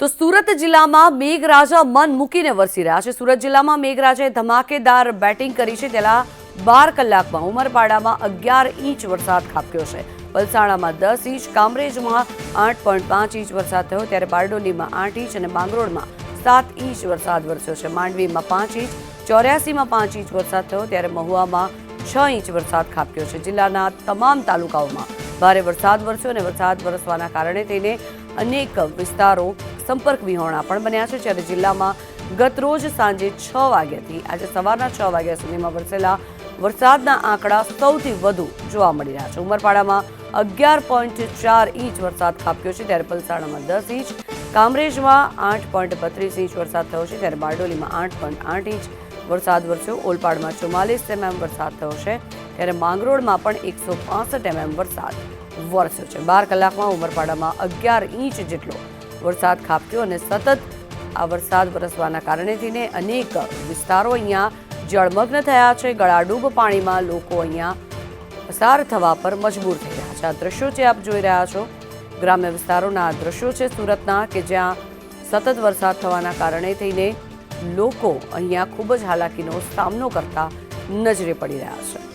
તો સુરત જિલ્લામાં મેઘરાજા મન મૂકીને વરસી રહ્યા છે. સુરત જિલ્લામાં મેઘરાજાએ ધમાકેદાર બેટિંગ કરી છે. તેના બાર કલાકમાં ઉમરપાડામાં અગિયાર ઇંચ વરસાદ ખાબક્યો છે. પલસાણામાં દસ ઇંચ, કામરેજમાં આઠ પોઈન્ટ પાંચ ઇંચ વરસાદ થયો. ત્યારે બારડોલીમાં આઠ ઇંચ અને માંગરોળમાં સાત ઇંચ વરસાદ વરસ્યો છે. માંડવીમાં પાંચ ઇંચ, ચોર્યાસીમાં પાંચ ઇંચ વરસાદ થયો. ત્યારે મહુવામાં છ ઇંચ વરસાદ ખાબક્યો છે. જિલ્લાના તમામ તાલુકાઓમાં ભારે વરસાદ વરસ્યો અને વરસાદ વરસવાના કારણે તેને અનેક વિસ્તારો સંપર્ક વિહોણા પણ બન્યા છે, જ્યારે જિલ્લામાં ગત રોજ સાંજે છ વાગ્યાથી આજે સવારના છ વાગ્યા સુધીમાં વરસેલા વરસાદના આંકડા સૌથી વધુ જોવા મળી રહ્યા છે. ઉમરપાડામાં અગિયાર પોઈન્ટ ચાર ઇંચ વરસાદ ખાબક્યો છે, ત્યારે પલસાણામાં દસ ઇંચ, કામરેજમાં આઠ પોઈન્ટ બત્રીસ ઇંચ વરસાદ થયો છે, ત્યારે બારડોલીમાં આઠ પોઈન્ટ આઠ ઇંચ વરસાદ વરસ્યો. ઓલપાડમાં ચુમ્માલીસ એમએમ વરસાદ થયો છે, ત્યારે માંગરોળમાં પણ એકસો પાસઠ એમએમ વરસાદ વરસ્યો છે. બાર કલાકમાં ઉમરપાડામાં અગિયાર ઇંચ જેટલો વરસાદ ખાબક્યો અને સતત આ વરસાદ વરસવાના કારણે થઈને અનેક વિસ્તારો અહીંયા જળમગ્ન થયા છે. ગળાડૂબ પાણીમાં લોકો અહીંયા પસાર થવા પર મજબૂર થઈ રહ્યા છે. આ દ્રશ્યો છે આપ જોઈ રહ્યા છો, ગ્રામ્ય વિસ્તારોના આ દ્રશ્યો છે સુરતના, કે જ્યાં સતત વરસાદ થવાના કારણે થઈને લોકો અહીંયા ખૂબ જ હાલાકીનો સામનો કરતા નજરે પડી રહ્યા છે.